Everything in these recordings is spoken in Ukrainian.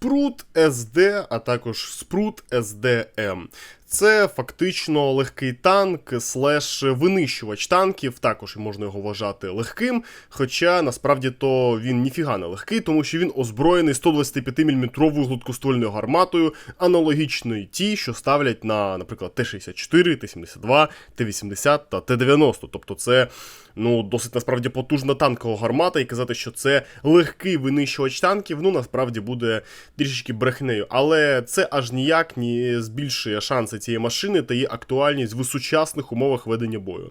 Спрут SD, а також Спрут SDM. Це фактично легкий танк слеш винищувач танків. Також можна його вважати легким. Хоча насправді то він ніфіга не легкий, тому що він озброєний 125-мм гладкоствольною гарматою, аналогічної тій, що ставлять на, наприклад, Т-64, Т-72, Т-80 та Т-90. Тобто це ну, досить насправді потужна танкова гармата, і казати, що це легкий винищувач танків, ну насправді буде трішечки брехнею. Але це аж ніяк не збільшує шанси цієї машини та її актуальність в сучасних умовах ведення бою.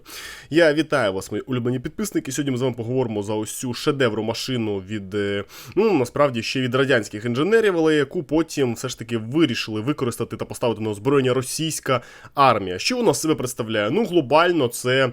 Я вітаю вас, мої улюблені підписники. Сьогодні ми з вами поговоримо за ось цю шедевру машину від, е, ну насправді ще від радянських інженерів, але яку потім все ж таки вирішили використати та поставити на озброєння російська армія. Що вона з себе представляє? Ну, глобально, це.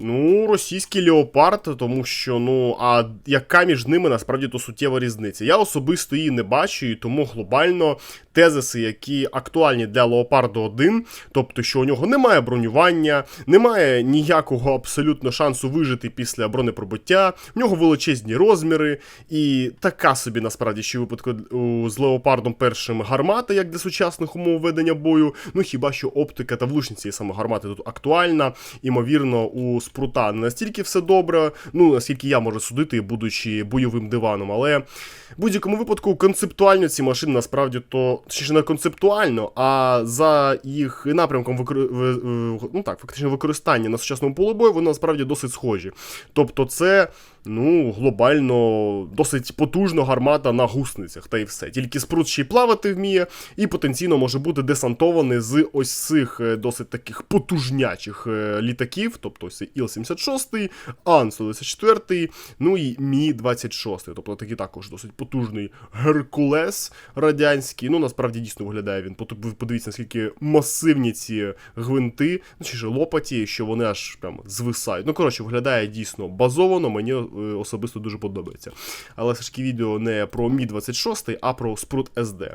Ну, російський леопард, тому що, ну, а яка між ними насправді то суттєва різниця? Я особисто її не бачу, і тому глобально тезиси, які актуальні для Леопарду 1, тобто, що у нього немає бронювання, немає ніякого абсолютно шансу вижити після бронепробиття, в нього величезні розміри, і така собі насправді ще випадку з Леопардом першим гармата, як для сучасних умов ведення бою. Ну хіба що оптика та влучність цієї саме гармати тут актуальна, імовірно, у спрута не настільки все добре, ну наскільки я можу судити, будучи бойовим диваном, але в будь-якому випадку концептуально ці машини насправді то точніше не концептуально, а за їх напрямком викор... ну так, фактично використання на сучасному полі бою, вони насправді досить схожі. Тобто, це ну, глобально досить потужна гармата на гусницях, та й все. Тільки спрут ще й плавати вміє, і потенційно може бути десантований з ось цих е, досить таких потужнячих е, літаків, тобто ось Іл-76, Ан-124, ну і Мі-26. Тобто такий також досить потужний Геркулес радянський. Ну, насправді дійсно виглядає він. Подивіться, наскільки масивні ці гвинти, ну чи ж лопаті, що вони аж прямо звисають. Ну, коротше, виглядає дійсно базовано. Мені Е, особисто дуже подобається. Але все ж таки відео не про Мі 26, а про Sprut SD.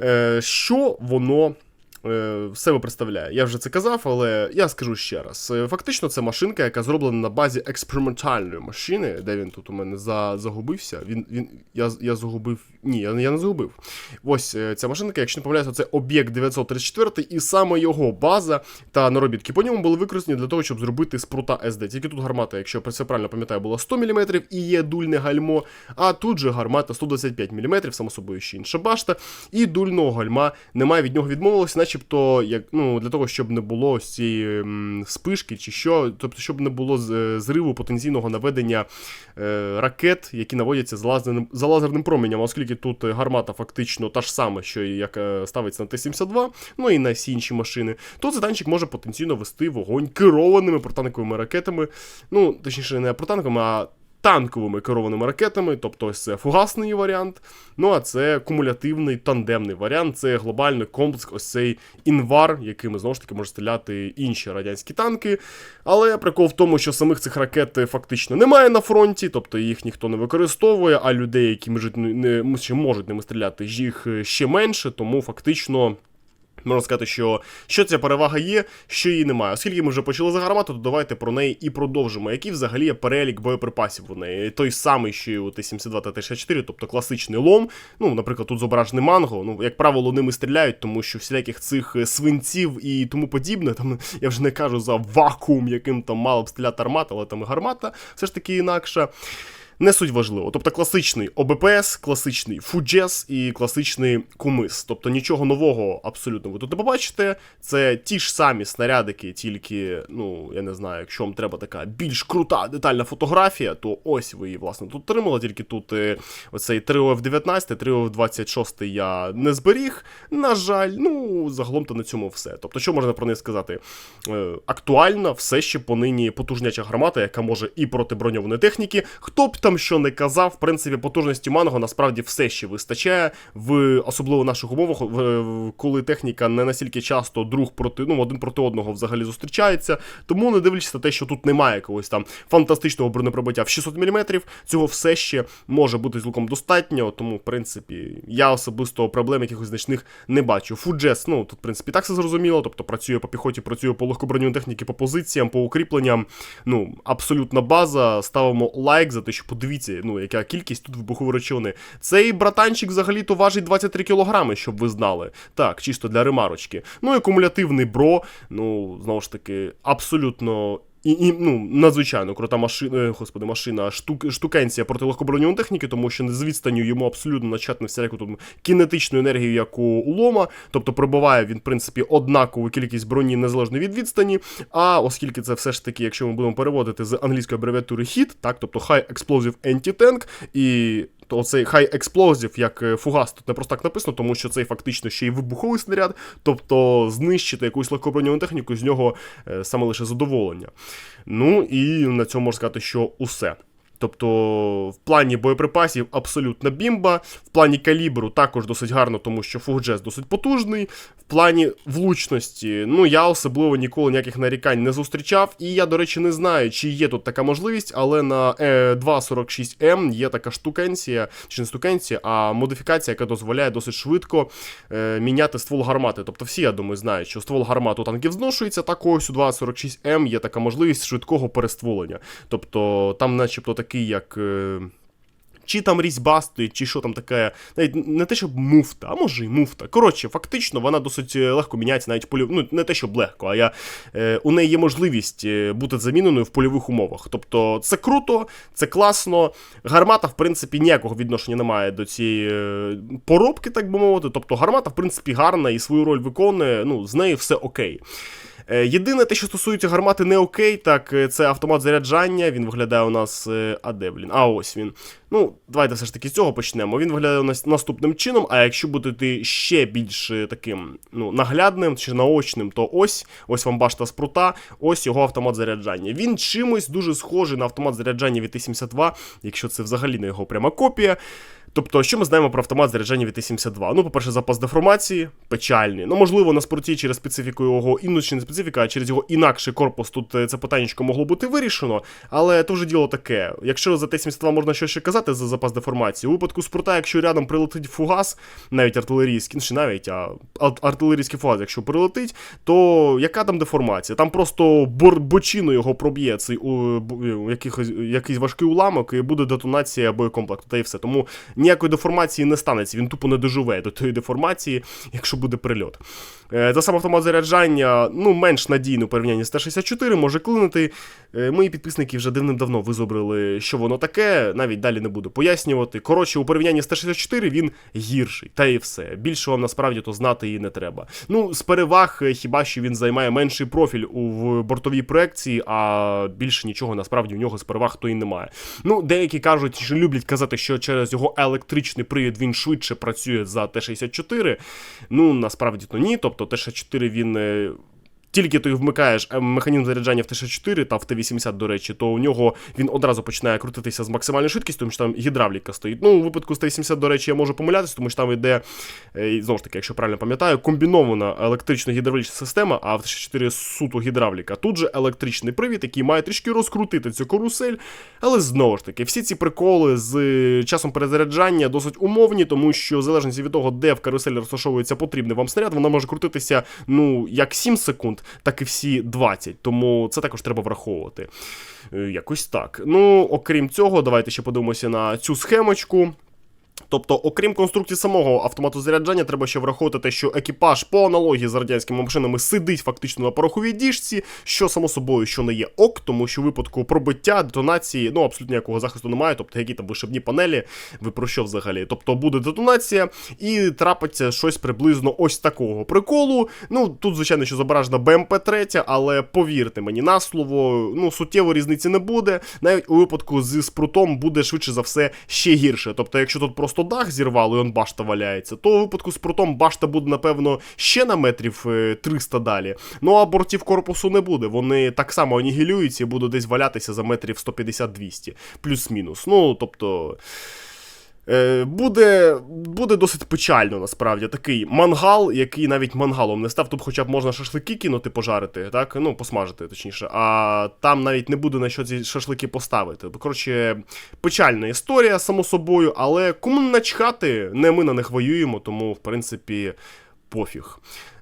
Е, що воно себе представляє. Я вже це казав, але я скажу ще раз. Е, фактично, це машинка, яка зроблена на базі експериментальної машини, де він тут у мене за, загубився. Він, він, Я я загубив. Ні, я, я не загубив. Ось е, ця машинка, якщо не помиляюся, це об'єкт 934, і саме його база та наробітки по ньому були використані для того, щоб зробити спрута SD. Тільки тут гармата, якщо я правильно пам'ятаю, була 100 мм і є дульне гальмо, а тут же гармата 125 мм, само собою ще інша башта, і дульного гальма немає від нього відмовилося начебто, як ну для того, щоб не було цієї спишки чи що, тобто, щоб не було е, зриву потенційного наведення е, ракет, які наводяться за лазерним за лазерним променем, оскільки тут гармата фактично та ж сама, що як е, ставиться на Т-72, ну і на всі інші машини, то цей танчик може потенційно вести вогонь керованими протанковими ракетами. Ну, точніше, не протанковими, а танковими керованими ракетами, тобто ось це фугасний варіант. Ну а це кумулятивний тандемний варіант, це глобальний комплекс, ось цей інвар, якими знову ж таки можуть стріляти інші радянські танки. Але прикол в тому, що самих цих ракет фактично немає на фронті, тобто їх ніхто не використовує, а людей, які можуть можуть ними стріляти, їх ще менше, тому фактично. Можна сказати, що що ця перевага є, що її немає. Оскільки ми вже почали за гармату, то давайте про неї і продовжимо. Який взагалі є перелік боєприпасів у неї? Той самий, що і у Т-72 та Т-64, тобто класичний лом. Ну, наприклад, тут зображений манго. Ну, як правило, ними стріляють, тому що всіляких цих свинців і тому подібне, там я вже не кажу за вакуум, яким там мало б стріляти армата, але там і гармата все ж таки інакша не суть важливо. Тобто класичний ОБПС, класичний Фуджес і класичний кумис. Тобто нічого нового абсолютно ви тут не побачите. Це ті ж самі снарядики, тільки, ну, я не знаю, якщо вам треба така більш крута детальна фотографія, то ось ви її, власне, тут отримали, тільки тут е, оцей 3OF19, 3OF26 я не зберіг. На жаль, ну, загалом то на цьому все. Тобто, що можна про неї сказати? Е, актуальна, все ще понині потужняча гармата, яка може і проти броньованої техніки. Хто б там там що не казав, в принципі, потужності манго насправді все ще вистачає, в особливо наших умовах, в, коли техніка не настільки часто друг проти ну, один проти одного взагалі зустрічається. Тому, не дивлячись на те, що тут немає якогось там фантастичного бронепробиття в 600 мм, цього все ще може бути цілком достатньо. Тому, в принципі, я особисто проблем якихось значних не бачу. Фуджес, ну тут, в принципі, так все зрозуміло. Тобто працює по піхоті, працює по легкоброньовій техніці, по позиціям, по укріпленням. Ну, абсолютна база. Ставимо лайк за те, що дивіться, ну яка кількість тут вибухової речовини. Цей братанчик взагалі-то важить 23 кілограми, щоб ви знали. Так, чисто для ремарочки. Ну і кумулятивний бро, ну, знову ж таки, абсолютно. І, і ну, надзвичайно крута машина, е, господи, машина, штук, штукенція проти легкоброньованої техніки, тому що з відстанню йому абсолютно начатне всяку тут кінетичну енергію, як у лома, тобто пробиває він, в принципі, однакову кількість броні незалежно від відстані. А оскільки це все ж таки, якщо ми будемо переводити з англійської абревіатури HIT, так, тобто High Explosive Anti-Tank, і то оцей хай експлозів, як е, фугас, тут не просто так написано, тому що цей фактично ще й вибуховий снаряд, тобто знищити якусь легкоброньовану техніку, з нього е, саме лише задоволення. Ну і на цьому можна сказати, що усе. Тобто, в плані боєприпасів абсолютна бімба, в плані калібру також досить гарно, тому що Фугджес досить потужний. В плані влучності, ну я особливо ніколи ніяких нарікань не зустрічав. І я, до речі, не знаю, чи є тут така можливість, але на е, 246М є така штукенція, чи не штукенція, а модифікація, яка дозволяє досить швидко е, міняти ствол гармати. Тобто, всі, я думаю, знають, що ствол гармати у танків зношується, так ось у 246М є така можливість швидкого перестволення. Тобто, там, начебто, такий як. Чи там різьба стоїть, чи що там таке, навіть не те, щоб муфта, а може і муфта. Коротше, фактично, вона досить е, легко міняється навіть в полі... Ну, не те, щоб легко, а я, е, у неї є можливість е, бути заміненою в польових умовах. Тобто це круто, це класно. Гармата, в принципі, ніякого відношення не має до цієї е, поробки, так би мовити. Тобто гармата, в принципі, гарна і свою роль виконує, ну, з нею все окей. Єдине те, що стосується гармати не окей, так це автомат заряджання. Він виглядає у нас. А де, блін? А ось він. Ну, давайте все ж таки з цього почнемо. Він виглядає наступним чином. А якщо бути ще більш е, таким ну, наглядним чи наочним, то ось ось вам башта спрута, ось його автомат заряджання. Він чимось дуже схожий на автомат заряджання від Т-72, якщо це взагалі не його пряма копія. Тобто, що ми знаємо про автомат заряджання від Т-72? Ну, по-перше, запас деформації печальний. Ну, можливо, на спорті через специфіку його, ну, чи не специфіка, а через його інакший корпус тут е, це питаннячко могло бути вирішено. Але то вже діло таке. Якщо за Т-72 можна щось ще казати за запас деформації, у випадку спорта, якщо рядом прилетить фугас, навіть артилерійський, ну чи навіть а артилерійський фугас, якщо прилетить, то яка там деформація? Там просто бочину його проб'є цей у, якихось, якийсь важкий уламок, і буде детонація боєкомплекту, та і все. Тому ніякої деформації не станеться, він тупо не доживе до тої деформації, якщо буде прильот. Е, Та сам автомат заряджання ну, менш надійний у порівнянні з Т-64, може клинити. Е, Мої підписники вже давним-давно визобрили, що воно таке, навіть далі не буду пояснювати. Коротше, у порівнянні з Т-64 він гірший, та і все. Більше вам насправді то знати і не треба. Ну, з переваг, е, хіба що він займає менший профіль у бортовій проекції, а більше нічого насправді в нього з переваг то і немає. Ну, деякі кажуть, що люблять казати, що через його електричний привід він швидше працює за Т-64. Ну, насправді то ні. Тобто Т-64 він. Тільки ти вмикаєш е, механізм заряджання в Т-64 та в Т-80, до речі, то у нього він одразу починає крутитися з максимальною швидкістю, тому що там гідравліка стоїть. Ну, у випадку з Т-80, до речі, я можу помилятися, тому що там йде, е, знову ж таки, якщо правильно пам'ятаю, комбінована електрично-гідравлічна система, а в Т-64 суто гідравліка. Тут же електричний привід, який має трішки розкрутити цю карусель. Але знову ж таки, всі ці приколи з е, часом перезаряджання досить умовні, тому що в залежності від того, де в каруселі розташовується потрібний вам снаряд, вона може крутитися ну як 7 секунд, так і всі 20. Тому це також треба враховувати. Е, Якось так. Ну, окрім цього, давайте ще подивимося на цю схемочку. Тобто, окрім конструкції самого автомату заряджання, треба ще враховувати що екіпаж по аналогії з радянськими машинами сидить фактично на пороховій діжці, що само собою, що не є ок, тому що в випадку пробиття, детонації, ну абсолютно ніякого захисту немає, тобто які там вишибні панелі, ви про що взагалі? Тобто буде детонація і трапиться щось приблизно ось такого приколу. Ну тут, звичайно, що зображена БМП-3, але повірте мені на слово, ну суттєво різниці не буде. Навіть у випадку з спрутом буде швидше за все ще гірше. Тобто, якщо тут просто дах зірвало і он башта валяється, то у випадку з прутом башта буде, напевно, ще на метрів е, 300 далі. Ну а бортів корпусу не буде. Вони так само анігілюються і будуть десь валятися за метрів 150-200, плюс-мінус. Ну, тобто. Е, Буде буде досить печально, насправді. Такий мангал, який навіть мангалом не став. Тут хоча б можна шашлики кинути, пожарити, так? Ну, посмажити, точніше. А там навіть не буде на що ці шашлики поставити. Коротше, печальна історія, само собою, але кому начхати, не ми на них воюємо, тому, в принципі, пофіг.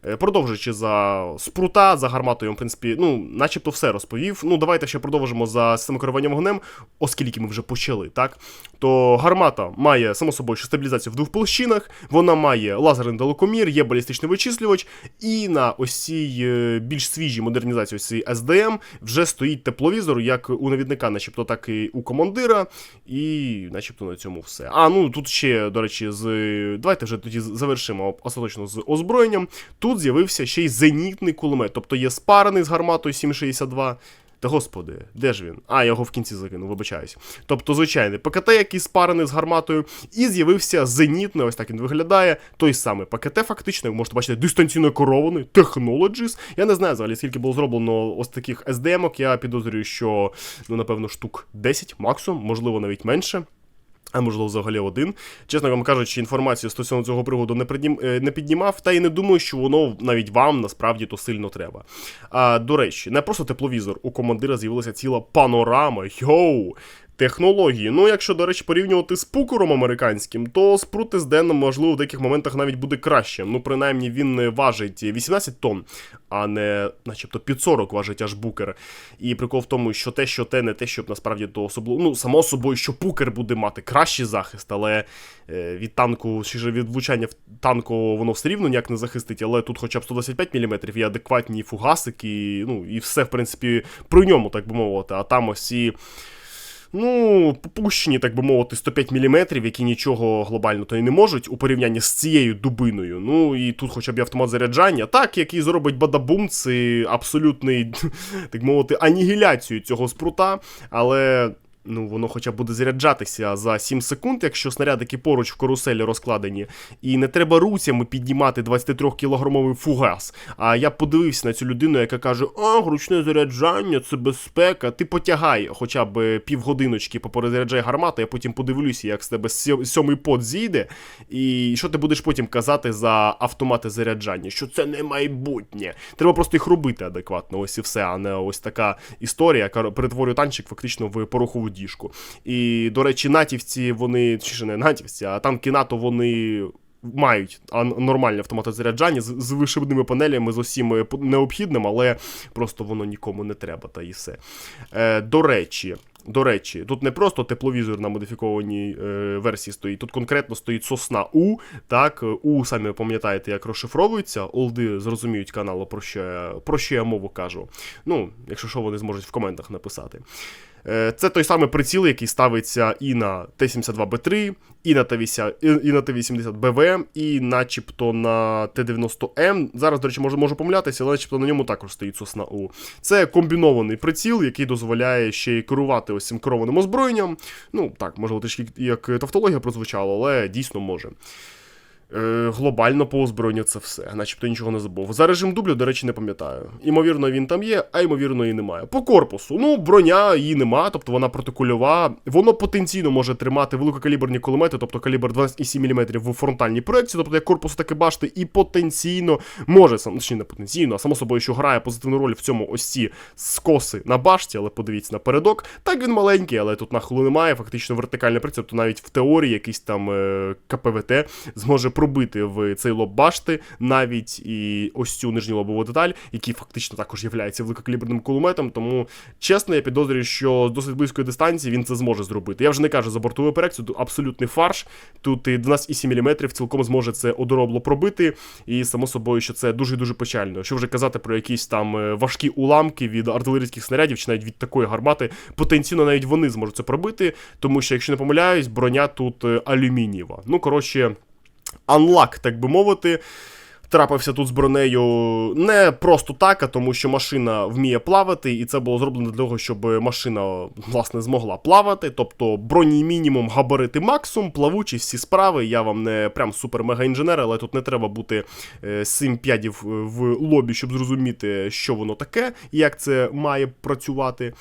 Е, Продовжуючи за спрута, за гарматою, в принципі, ну, начебто все розповів. Ну, давайте ще продовжимо за систему керування вогнем, оскільки ми вже почали, так? То гармата має, само собою, що стабілізацію в двох площинах, вона має лазерний далекомір, є балістичний вичислювач, і на ось цій е, більш свіжій модернізації цій SDM вже стоїть тепловізор, як у навідника, начебто, так і у командира, і начебто на цьому все. А, ну тут ще, до речі, з. Давайте вже тоді завершимо остаточно з озброєнням. Тут з'явився ще й зенітний кулемет, тобто є спарений з гарматою 7,62. Та господи, де ж він? А, я його в кінці закинув, вибачаюсь. Тобто, звичайний ПКТ, який спарений з гарматою, і з'явився зенітний, ось так він виглядає. Той самий ПКТ, фактично, як можете бачити, дистанційно керований, Technologies. Я не знаю взагалі, скільки було зроблено ось таких SDM-ок. Я підозрюю, що, ну, напевно, штук 10 максимум, можливо, навіть менше. А можливо, взагалі один. Чесно вам кажучи, інформацію стосовно цього приводу не піднім, е, не піднімав, та й не думаю, що воно навіть вам насправді то сильно треба. А до речі, не просто тепловізор, у командира з'явилася ціла панорама. Йоу! Технології. Ну, якщо, до речі, порівнювати з пукером американським, то спрут SD, можливо, в деяких моментах навіть буде краще. Ну, принаймні, він важить 18 тонн, а не, начебто, під 40 важить аж букер. І прикол в тому, що те, що те, не те, щоб насправді то особливо. Ну, само собою, що пукер буде мати кращий захист, але е, від танку, чи ж від влучання в танку воно все рівно ніяк не захистить, але тут хоча б 125 мм і адекватні фугасики, ну, і все, в принципі, при ньому, так би мовити, а там ось і ну, попущені, так би мовити, 105 мм, які нічого глобально то й не можуть у порівнянні з цією дубиною. Ну і тут хоча б і автомат заряджання. Так, який зробить бадабум, це абсолютний, так мовити, анігіляцію цього спрута, але. Ну, воно хоча б буде заряджатися за 7 секунд, якщо снарядики поруч в каруселі розкладені. І не треба руцями піднімати 23-кілограмовий фугас. А я подивився на цю людину, яка каже: А, ручне заряджання, це безпека. Ти потягай хоча б півгодиночки поперезаряджай гармату, я потім подивлюся, як з тебе сьомий пот зійде. І що ти будеш потім казати за автомати заряджання? Що це не майбутнє. Треба просто їх робити адекватно, ось і все, а не ось така історія, яка перетворює танчик фактично в порохову діжку. І, до речі, натівці, вони, чи не натівці, а танки НАТО, вони. Мають нормальне автоматозаряджання з, з вишибними панелями, з усім необхідним, але просто воно нікому не треба, та і все. Е, До речі, до речі, тут не просто тепловізор на модифікованій е, версії стоїть, тут конкретно стоїть сосна У. Так, У, самі пам'ятаєте, як розшифровується. Олди зрозуміють каналу, про що я, про що я мову кажу. Ну, якщо що, вони зможуть в коментах написати. Це той самий приціл, який ставиться і на Т-72Б3, і на Т-80БВМ, і начебто на Т-90М. Зараз, до речі, можу, можу помилятися, але начебто на ньому також стоїть сосна У. Це комбінований приціл, який дозволяє ще й керувати ось цим керованим озброєнням. Ну, так, можливо, трішки як тавтологія прозвучала, але дійсно може. Е, глобально по озброєнню це все, начебто нічого не забув. За режим дублю, до речі, не пам'ятаю. Імовірно, він там є, а ймовірно, і немає. По корпусу, ну, броня її нема, тобто вона протикульова. Воно потенційно може тримати великокаліберні кулемети, тобто калібр 12,7 мм в фронтальній проекції, тобто як корпус, так і башти, і потенційно може, сам, точніше не потенційно, а само собою, що грає позитивну роль в цьому ось ці скоси на башті, але подивіться напередок. Так він маленький, але тут нахилу немає, фактично вертикальний приціл, тобто навіть в теорії якийсь там е, КПВТ зможе пробити в цей лоб башти, навіть і ось цю нижню лобову деталь, який фактично також є великокаліберним кулеметом. Тому чесно, я підозрюю, що з досить близької дистанції він це зможе зробити. Я вже не кажу за бортову операцію, тут абсолютний фарш. Тут і 12,7 мм цілком зможе це одоробло пробити. І само собою, що це дуже дуже печально. Що вже казати про якісь там е, важкі уламки від артилерійських снарядів, чи навіть від такої гармати, потенційно навіть вони зможуть це пробити, тому що, якщо не помиляюсь, броня тут е, алюмінієва. Ну, коротше анлак, так би мовити. Трапився тут з бронею не просто так, а тому що машина вміє плавати, і це було зроблено для того, щоб машина власне змогла плавати. Тобто броні мінімум, габарити максимум, плавучість, всі справи. Я вам не прям супер-мега-інженер, але тут не треба бути е, сім п'ядів в лобі, щоб зрозуміти, що воно таке і як це має працювати.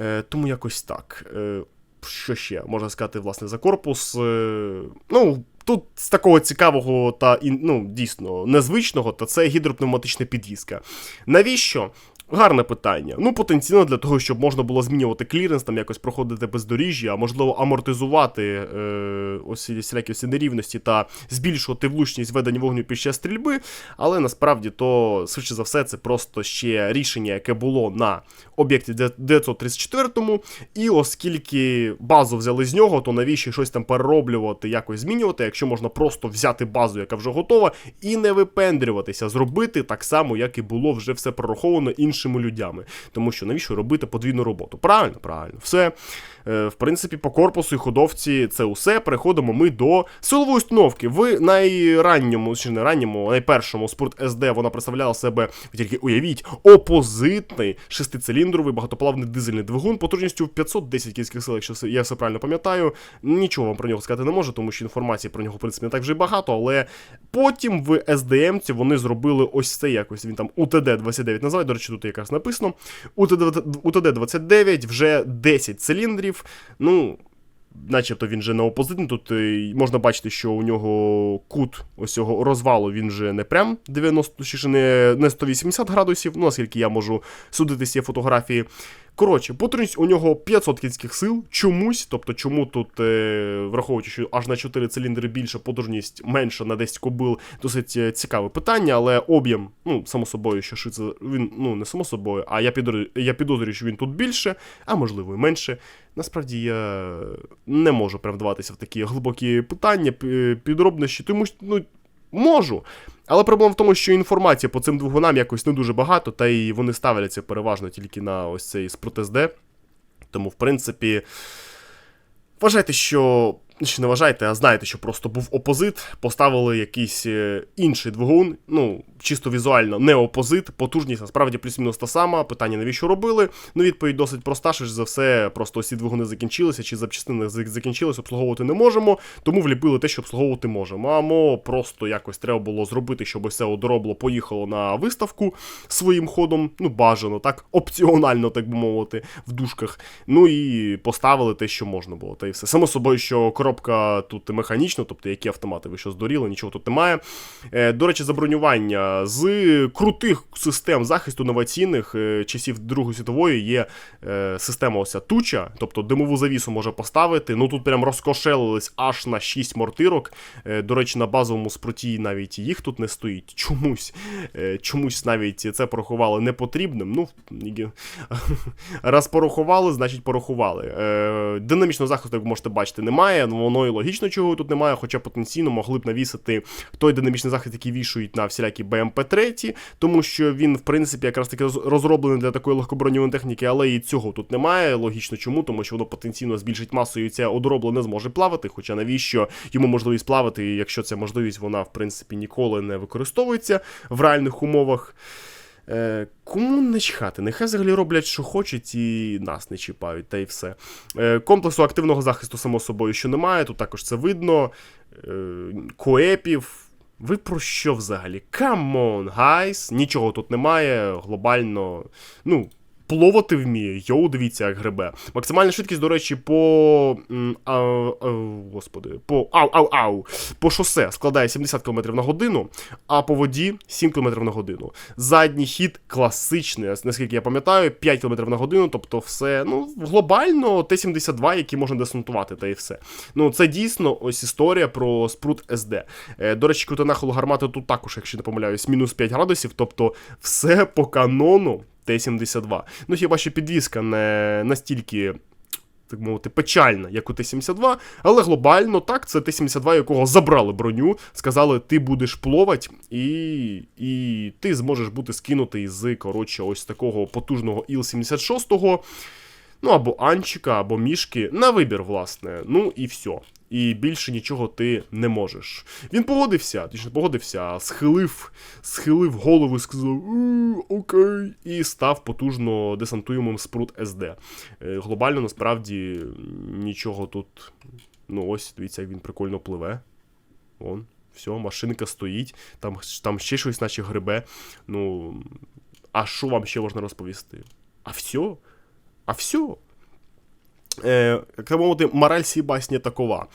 Е, тому якось так. Е, що ще можна сказати, власне, за корпус? Е, ну. Тут з такого цікавого та ну, дійсно незвичного, то це гідропневматична підвізка. Навіщо? Гарне питання. Ну, потенційно для того, щоб можна було змінювати кліренс, там якось проходити бездоріжжя, а можливо амортизувати е, ось всілякі ось нерівності та збільшувати влучність ведення вогню під час стрільби. Але насправді то, швидше за все, це просто ще рішення, яке було на об'єкті 934, і оскільки базу взяли з нього, то навіщо щось там перероблювати, якось змінювати, якщо можна просто взяти базу, яка вже готова, і не випендрюватися, зробити так само, як і було вже все прораховано іншими людьми. Тому що навіщо робити подвійну роботу? Правильно, правильно, все. Е, в принципі, по корпусу і ходовці це усе. Переходимо ми до силової установки. В найранньому, чи не ранньому, найпершому спорт СД вона представляла себе, ви тільки уявіть, опозитний шестициліндровий багатоплавний дизельний двигун потужністю в 510 кінських сил, якщо я все правильно пам'ятаю. Нічого вам про нього сказати не можу, тому що інформації про нього, в принципі, не так вже багато, але потім в СДМці вони зробили ось це якось. Він там УТД-29 називає, до речі, тут якраз написано. УТД-29 вже 10 циліндрів. Ну, начебто він же не опозитний. Тут е, можна бачити, що у нього кут ось цього розвалу він же не прям 90, чи не, не 180 градусів, ну наскільки я можу судити з фотографії. Коротше, потужність у нього 500 кінських сил чомусь. Тобто, чому тут, е, враховуючи, що аж на 4 циліндри більше, потужність менша на 10 кобил, досить е, цікаве питання, але об'єм, ну, само собою, що шице, він, ну, не само собою, а я підозрюю, я підозрюю, що він тут більше, а можливо і менше. Насправді я не можу прям вдаватися в такі глибокі питання, підробності, тому що ну, можу. Але проблема в тому, що інформації по цим двигунам якось не дуже багато, та й вони ставляться переважно тільки на ось цей D. Тому, в принципі, вважайте, що чи не вважайте, а знаєте, що просто був опозит, поставили якийсь е, інший двигун, ну, чисто візуально не опозит, потужність насправді плюс-мінус та сама. Питання, навіщо робили? Ну, відповідь досить проста, що ж за все, просто ці двигуни закінчилися, чи запчастини закінчилися, обслуговувати не можемо, тому вліпили те, що обслуговувати можемо. Амо просто якось треба було зробити, щоб все одоробло, поїхало на виставку своїм ходом, ну, бажано, так, опціонально, так би мовити, в дужках. Ну і поставили те, що можна було. Та й все. Само собою, що коробка тут механічна, тобто які автомати ви що здоріли, нічого тут немає. Е, До речі, забронювання з крутих систем захисту новаційних е, часів Другої світової є е, система ося туча, тобто димову завісу може поставити. Ну тут прям розкошелились аж на 6 мортирок. До речі, на базовому спруті навіть їх тут не стоїть. Чомусь чомусь навіть це порахували непотрібним. Ну, раз порахували, значить порахували. Динамічного захисту, як ви можете бачити, немає. Воно і логічно, чого тут немає, хоча потенційно могли б навісити той динамічний захист, який вішують на всілякі БМП-3, тому що він, в принципі, якраз таки розроблений для такої легкоброньової техніки, але і цього тут немає. Логічно чому, тому що воно потенційно збільшить масу, і це одоробло зможе плавати. Хоча навіщо йому можливість плавати, якщо ця можливість вона, в принципі, ніколи не використовується в реальних умовах. Е, Кому не чхати? Нехай взагалі роблять, що хочуть, і нас не чіпають, та й все. Е, Комплексу активного захисту, само собою, що немає, тут також це видно. Е, Коепів. Ви про що взагалі? Come on, guys! Нічого тут немає. Глобально. Ну, пловати вміє. Йоу, дивіться, як гребе. Максимальна швидкість, до речі, по. А, а, господи, по ау-ау-ау. По шосе складає 70 км на годину, а по воді 7 км на годину. Задній хід класичний, наскільки я пам'ятаю, 5 км на годину, тобто все. Ну, глобально Т-72, які можна десантувати, та і все. Ну, це дійсно ось історія про спрут СД. Е, до речі, крутина гармати тут також, якщо не помиляюсь, мінус 5 градусів, тобто все по канону. Т-72. Ну, хіба що підвізка не настільки. Так мовити, печальна, як у Т-72, але глобально так, це Т-72, якого забрали броню, сказали, ти будеш пловати, і і ти зможеш бути скинутий з коротше, ось такого потужного Іл-76, ну або Анчика, або Мішки, на вибір, власне. Ну і все і більше нічого ти не можеш. Він погодився, точно погодився, схилив схилив голову сказав окей, і став потужно десантуємим спрут СД. Е, глобально насправді нічого тут. Ну, ось, дивіться, як він прикольно пливе. Вон, все, машинка стоїть, там там ще щось, наче грибе. Ну. А що вам ще можна розповісти? А все? А все? Е, так мовити, мораль цієї басні такова.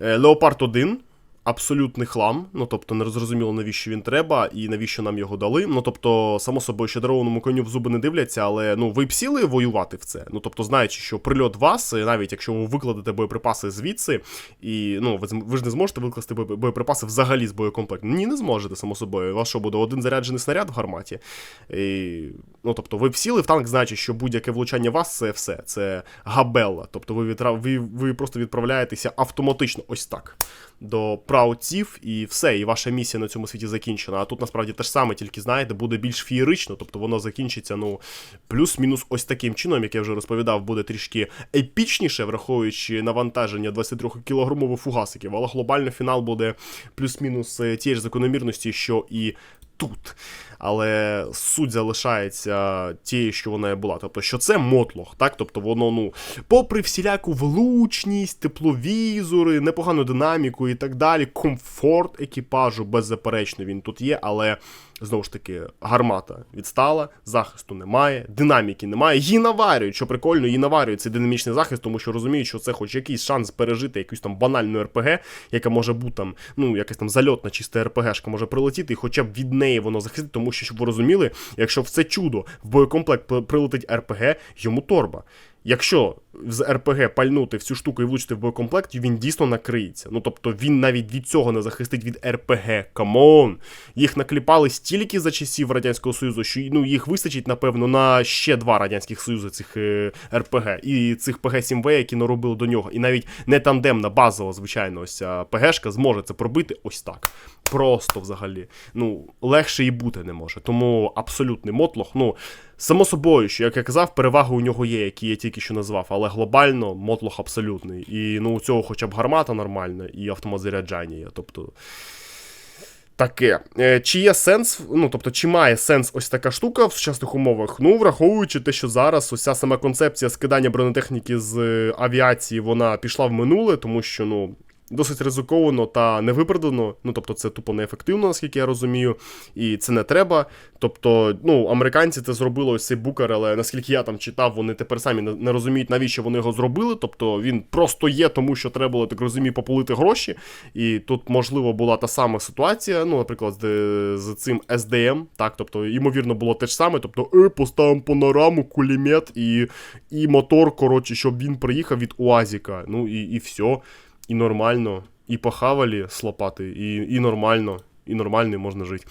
Е, Леопард 1 абсолютний хлам. Ну тобто не зрозуміло, навіщо він треба і навіщо нам його дали. Ну тобто, само собою, що дарованому коню в зуби не дивляться, але ну ви б сіли воювати в це. Ну тобто, знаючи, що прильот вас, навіть якщо ви викладете боєприпаси звідси, і ну ви, ви ж не зможете викласти боєприпаси взагалі з боєкомплекту. Ні, не зможете, само собою. У вас що буде один заряджений снаряд в гарматі. І, Ну тобто, ви б сіли в танк, значить, що будь-яке влучання вас це все. Це габелла. Тобто ви, відра... ви, ви просто відправляєтеся автоматично ось так до праотців, і все, і ваша місія на цьому світі закінчена. А тут насправді те ж саме, тільки знаєте, буде більш фієрично, тобто воно закінчиться, ну, плюс-мінус ось таким чином, як я вже розповідав, буде трішки епічніше, враховуючи навантаження 23 кілограмових фугасиків, але глобально фінал буде плюс-мінус е, тієї ж закономірності, що і тут. Але суть залишається тією, що вона була. Тобто, що це мотлох, так? Тобто, воно, ну, попри всіляку влучність, тепловізори, непогану динаміку і так далі, комфорт екіпажу, беззаперечно, він тут є, але. Знову ж таки, гармата відстала, захисту немає, динаміки немає. Її наварюють, що прикольно, її наварюють цей динамічний захист, тому що розуміють, що це хоч якийсь шанс пережити якусь там банальну РПГ, яка може бути там, ну, якась там зальотна чиста РПГшка може прилетіти, і хоча б від неї воно захистить, тому що, щоб ви розуміли, якщо в це чудо в боєкомплект прилетить РПГ, йому торба. Якщо з РПГ пальнути в цю штуку і влучити в боєкомплект, він дійсно накриється. Ну тобто він навіть від цього не захистить від РПГ. Камон! Їх накліпали стільки за часів Радянського Союзу, що ну, їх вистачить, напевно, на ще два Радянських Союзи цих е, РПГ і цих ПГ-7В, які наробили до нього. І навіть не тандемна базова, звичайно, ось ця ПГшка зможе це пробити ось так. Просто взагалі. Ну, легше і бути не може. Тому абсолютний мотлох. Ну, само собою, що, як я казав, переваги у нього є, які я тільки що назвав, але глобально мотлох абсолютний. І ну, у цього хоча б гармата нормальна, і автомат заряджання є. Тобто. Таке. Е, чи є сенс, ну тобто, чи має сенс ось така штука в сучасних умовах? Ну, враховуючи те, що зараз уся сама концепція скидання бронетехніки з е, авіації, вона пішла в минуле, тому що, ну, досить ризиковано та невиправдано. Ну тобто, це тупо неефективно, наскільки я розумію, і це не треба. Тобто, ну, американці це зробили ось цей букер, але наскільки я там читав, вони тепер самі не розуміють, навіщо вони його зробили. Тобто він просто є, тому що треба було так розумію, пополити гроші. І тут, можливо, була та сама ситуація. Ну, наприклад, з, з цим SDM, так, тобто, ймовірно, було те ж саме. Тобто, е, поставимо панораму, кулемет і і мотор, коротше, щоб він приїхав від УАЗіка. Ну і, і все і нормально, і похавали з лопати, і і нормально, і нормально можна жити.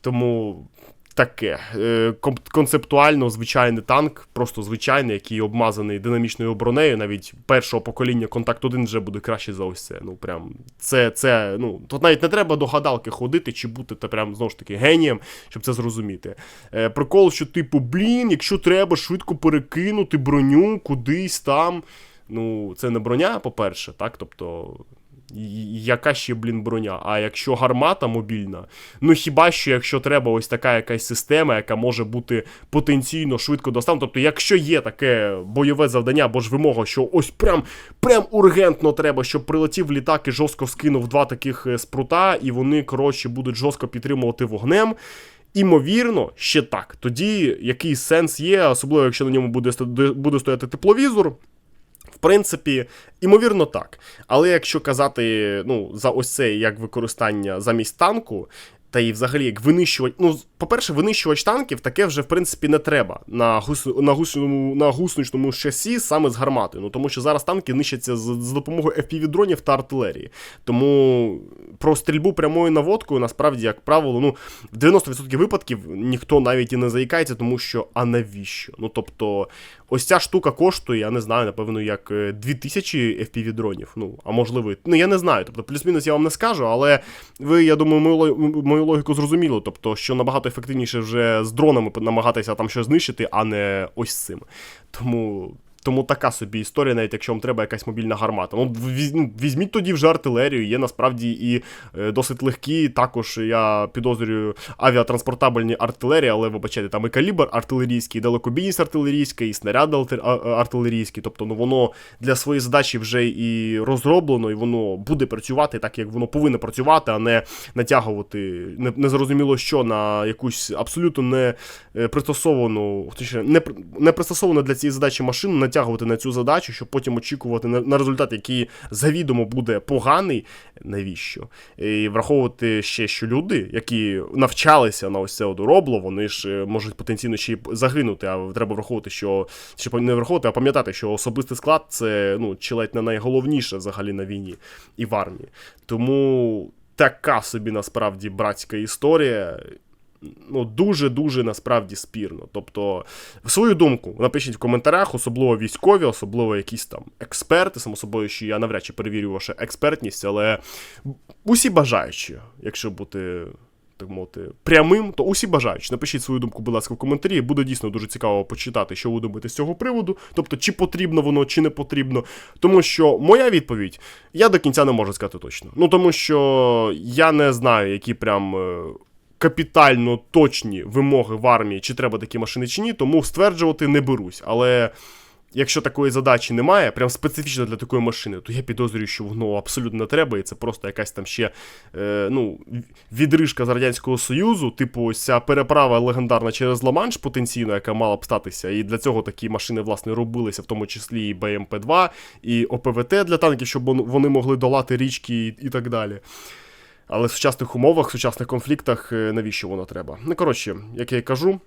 Тому таке. Е, концептуально звичайний танк, просто звичайний, який обмазаний динамічною бронею. Навіть першого покоління контакт 1 вже буде краще за ось це. Ну, прям, це, це, ну, Тут навіть не треба до гадалки ходити чи бути та прям, знову ж таки, генієм, щоб це зрозуміти. Е, Прикол, що, типу, блін, якщо треба швидко перекинути броню кудись там. Ну, це не броня, по-перше, так? Тобто, яка ще, блін, броня? А якщо гармата мобільна, ну хіба що, якщо треба ось така якась система, яка може бути потенційно швидко доставлена. Тобто, якщо є таке бойове завдання або ж вимога, що ось прям прям ургентно треба, щоб прилетів літак і жорстко скинув два таких е, спрута, і вони, коротше, будуть жорстко підтримувати вогнем. Імовірно, ще так. Тоді який сенс є, особливо якщо на ньому буде буде стояти тепловізор принципі, імовірно, так. Але якщо казати ну, за ось це як використання замість танку, та і взагалі як винищувач. Ну, по-перше, винищувач танків таке вже в принципі не треба на гус... на, гусному... на гусничному шасі саме з гарматою. Ну тому що зараз танки нищаться з, з допомогою fpv дронів та артилерії. Тому про стрільбу прямою наводкою, насправді, як правило, ну в 90% випадків ніхто навіть і не заїкається, тому що а навіщо? Ну тобто, ось ця штука коштує, я не знаю, напевно, як 2000 е, fpv дронів. Ну, а можливо, ну я не знаю. Тобто, плюс-мінус я вам не скажу, але ви, я думаю, мою, мою логіку зрозуміло. Тобто, що набагато ефективніше вже з дронами намагатися там щось знищити, а не ось цим. Тому тому така собі історія, навіть якщо вам треба якась мобільна гармата. Ну, ну Візьміть тоді вже артилерію, є насправді і е, досить легкі. Також я підозрюю авіатранспортабельні артилерії, але вибачайте, там і калібр артилерійський, і далекобійність артилерійська, і снаряд артилерійський. Тобто ну, воно для своєї задачі вже і розроблено, і воно буде працювати так, як воно повинно працювати, а не натягувати незрозуміло що на якусь абсолютно не е, пристосовану, не, пристосовану для цієї задачі машину натягувати на цю задачу, щоб потім очікувати на, на результат, який завідомо буде поганий. Навіщо? І враховувати ще, що люди, які навчалися на ось це от робло, вони ж е, можуть потенційно ще й загинути. А треба враховувати, що ще не враховувати, а пам'ятати, що особистий склад це ну чи ледь не найголовніше взагалі на війні і в армії. Тому така собі насправді братська історія. Ну, дуже-дуже насправді спірно. Тобто, в свою думку, напишіть в коментарях, особливо військові, особливо якісь там експерти, само собою, що я навряд чи перевірю вашу експертність, але усі бажаючі, якщо бути. Так мовити, прямим, то усі бажаючі. Напишіть свою думку, будь ласка, в коментарі. Буде дійсно дуже цікаво почитати, що ви думаєте з цього приводу. Тобто, чи потрібно воно, чи не потрібно. Тому що моя відповідь я до кінця не можу сказати точно. Ну тому що я не знаю, які прям. Капітально точні вимоги в армії, чи треба такі машини, чи ні, тому стверджувати не берусь. Але якщо такої задачі немає, прям специфічно для такої машини, то я підозрюю, що воно абсолютно не треба, і це просто якась там ще е, ну, відрижка з Радянського Союзу, типу ось ця переправа легендарна через Ла-Манш потенційно, яка мала б статися. І для цього такі машини, власне, робилися, в тому числі і БМП-2, і ОПВТ для танків, щоб вони могли долати річки і, і так далі. Але в сучасних умовах, в сучасних конфліктах, е, навіщо воно треба? Ну, коротше, як я і кажу.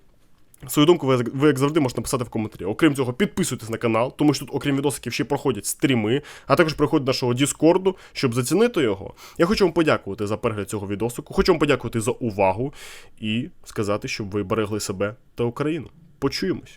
Свою думку ви, ви, як завжди, можете написати в коментарі. Окрім цього, підписуйтесь на канал, тому що тут, окрім відосиків, ще проходять стріми, а також приходять до нашого Діскорду, щоб зацінити його. Я хочу вам подякувати за перегляд цього відосику, хочу вам подякувати за увагу і сказати, щоб ви берегли себе та Україну. Почуємось!